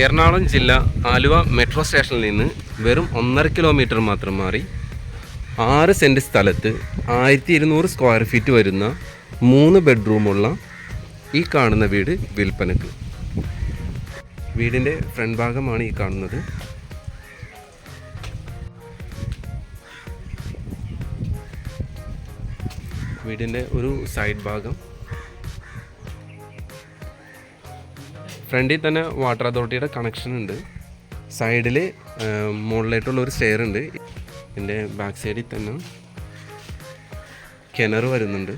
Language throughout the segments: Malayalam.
എറണാകുളം ജില്ല ആലുവ മെട്രോ സ്റ്റേഷനിൽ നിന്ന് വെറും ഒന്നര കിലോമീറ്റർ മാത്രം മാറി ആറ് സെന്റ് സ്ഥലത്ത് ആയിരത്തി ഇരുന്നൂറ് സ്ക്വയർ ഫീറ്റ് വരുന്ന മൂന്ന് ബെഡ്റൂമുള്ള ഈ കാണുന്ന വീട് വിൽപ്പനക്ക്. വീടിന്റെ ഫ്രണ്ട് ഭാഗമാണ് ഈ കാണുന്നത്. വീടിന്റെ ഒരു സൈഡ് ഭാഗം ഫ്രണ്ടിൽ തന്നെ വാട്ടർ അതോറിറ്റിയുടെ കണക്ഷൻ ഉണ്ട്. സൈഡിൽ മുകളിലായിട്ടുള്ള ഒരു സ്റ്റെയർ ഉണ്ട്. എന്റെ ബാക്ക് സൈഡിൽ തന്നെ കിണർ വരുന്നുണ്ട്.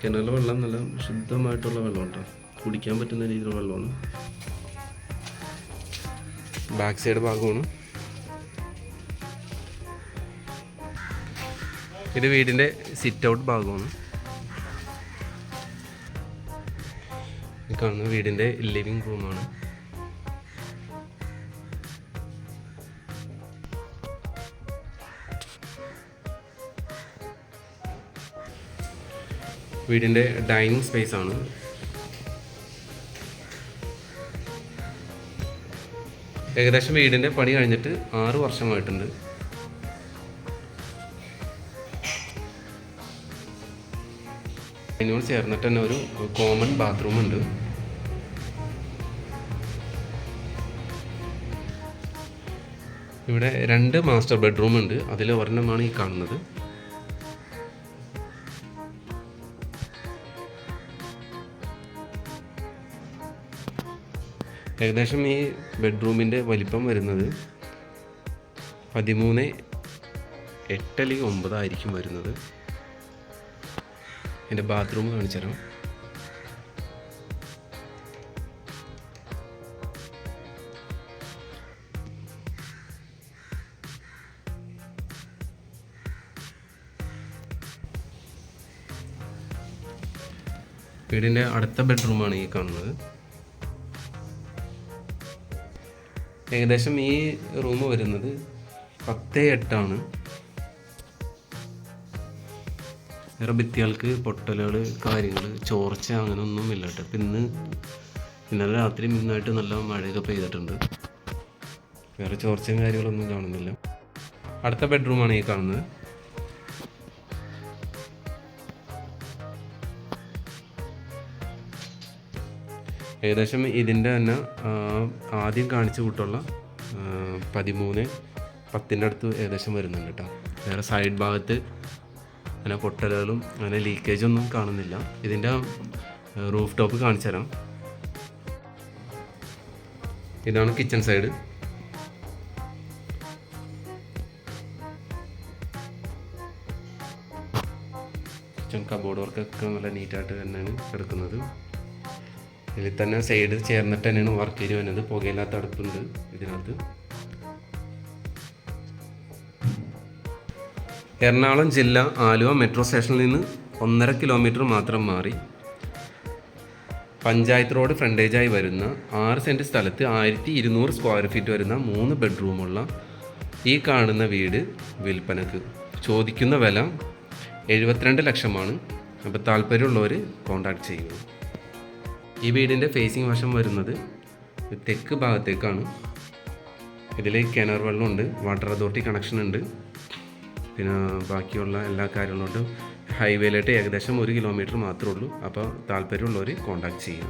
കിണറിലെ വെള്ളം നല്ല ശുദ്ധമായിട്ടുള്ള വെള്ളം കേട്ടോ. കുടിക്കാൻ പറ്റുന്ന രീതിയിലുള്ള വെള്ളമാണ്. ബാക്ക് സൈഡ് ഭാഗമാണ്. ഇത് വീടിന്റെ സിറ്റ് ഔട്ട് ഭാഗമാണ്. ഈ കാണുന്ന വീടിന്റെ ലിവിങ് റൂമാണ് വീടിന്റെ ഡൈനിങ് സ്പേസ് ആണ്. ഏകദേശം വീടിന്റെ പണി കഴിഞ്ഞിട്ട് ആറ് വർഷമായിട്ടുണ്ട്. അതിനോട് ചേർന്നിട്ട് തന്നെ ഒരു കോമൺ ബാത്റൂം ഉണ്ട്. ഇവിടെ രണ്ട് മാസ്റ്റർ ബെഡ്റൂം ഉണ്ട്. അതിൽ ഒരെണ്ണമാണ് ഈ കാണുന്നത്. ഏകദേശം ഈ ബെഡ്റൂമിന്റെ വലിപ്പം വരുന്നത് പതിമൂന്ന് എട്ടല്ലെങ്കിൽ ഒമ്പതായിരിക്കും വരുന്നത്. എന്റെ ബാത്റൂം കാണിച്ചു തരാം. വീടിന്റെ അടുത്ത ബെഡ്റൂമാണ് ഈ കാണുന്നത്. ഏകദേശം ഈ റൂം വരുന്നത് പത്ത് എട്ടാണ്. വേറെ ഭിത്തികൾക്ക് പൊട്ടലുകൾ കാര്യങ്ങൾ ചോർച്ച അങ്ങനെ ഒന്നും ഇല്ല കേട്ടോ ഇന്ന് ഇന്നലെ രാത്രി ഇന്നായിട്ട് നല്ല മഴയൊക്കെ പെയ്തിട്ടുണ്ട്. വേറെ ചോർച്ചയും കാര്യങ്ങളൊന്നും കാണുന്നില്ല. അടുത്ത ബെഡ്റൂമാണ് ഈ കാണുന്നത്. ഏകദേശം ഇതിന്റെ തന്നെ ആദ്യം കാണിച്ചു കൂട്ടുള്ള പതിമൂന്ന് പത്തിന്റെ അടുത്ത് ഏകദേശം വരുന്നുണ്ട് കേട്ടോ. വേറെ സൈഡ് ഭാഗത്ത് അങ്ങനെ പൊട്ടലുകളും അങ്ങനെ ലീക്കേജ് ഒന്നും കാണുന്നില്ല. ഇതിന്റെ റൂഫ് ടോപ്പ് കാണിച്ചു തരാം ഇതാണ് കിച്ചൺ സൈഡ് കിച്ചൺ കബോർഡ് വർക്കൊക്കെ നല്ല നീറ്റായിട്ട് തന്നെയാണ് എടുക്കുന്നത് ഇതിൽ തന്നെ സൈഡ് ചേർന്നിട്ട് തന്നെയാണ് വർക്ക് ചെയ്ത് വരുന്നത്. പുകയില്ലാത്ത അടുപ്പുണ്ട് ഇതിനകത്ത്. എറണാകുളം ജില്ല ആലുവ മെട്രോ സ്റ്റേഷനിൽ നിന്ന് ഒന്നര കിലോമീറ്റർ മാത്രം മാറി പഞ്ചായത്ത് റോഡ് ഫ്രണ്ടേജായി വരുന്ന ആറ് സെന്റ് സ്ഥലത്ത് ആയിരത്തി ഇരുന്നൂറ് സ്ക്വയർ ഫീറ്റ് വരുന്ന മൂന്ന് ബെഡ്റൂമുള്ള ഈ കാണുന്ന വീട് വിൽപ്പനക്ക്. ചോദിക്കുന്ന വില എഴുപത്തിരണ്ട് ലക്ഷമാണ്. അപ്പോൾ താല്പര്യമുള്ളവർ കോൺടാക്ട് ചെയ്യുക. ഈ വീടിന്റെ ഫേസിംഗ് വശം വരുന്നത് തെക്ക് ഭാഗത്തേക്കാണ്. ഇതിൽ കിണർ വെള്ളമുണ്ട് വാട്ടർ അതോറിറ്റി കണക്ഷൻ ഉണ്ട്. പിന്നെ ബാക്കിയുള്ള എല്ലാ കാര്യങ്ങളുണ്ടും ഹൈവേയിലായിട്ട് ഏകദേശം ഒരു കിലോമീറ്റർ മാത്രമേ ഉള്ളൂ. അപ്പോൾ താല്പര്യമുള്ളവർ കോൺടാക്ട് ചെയ്യുക.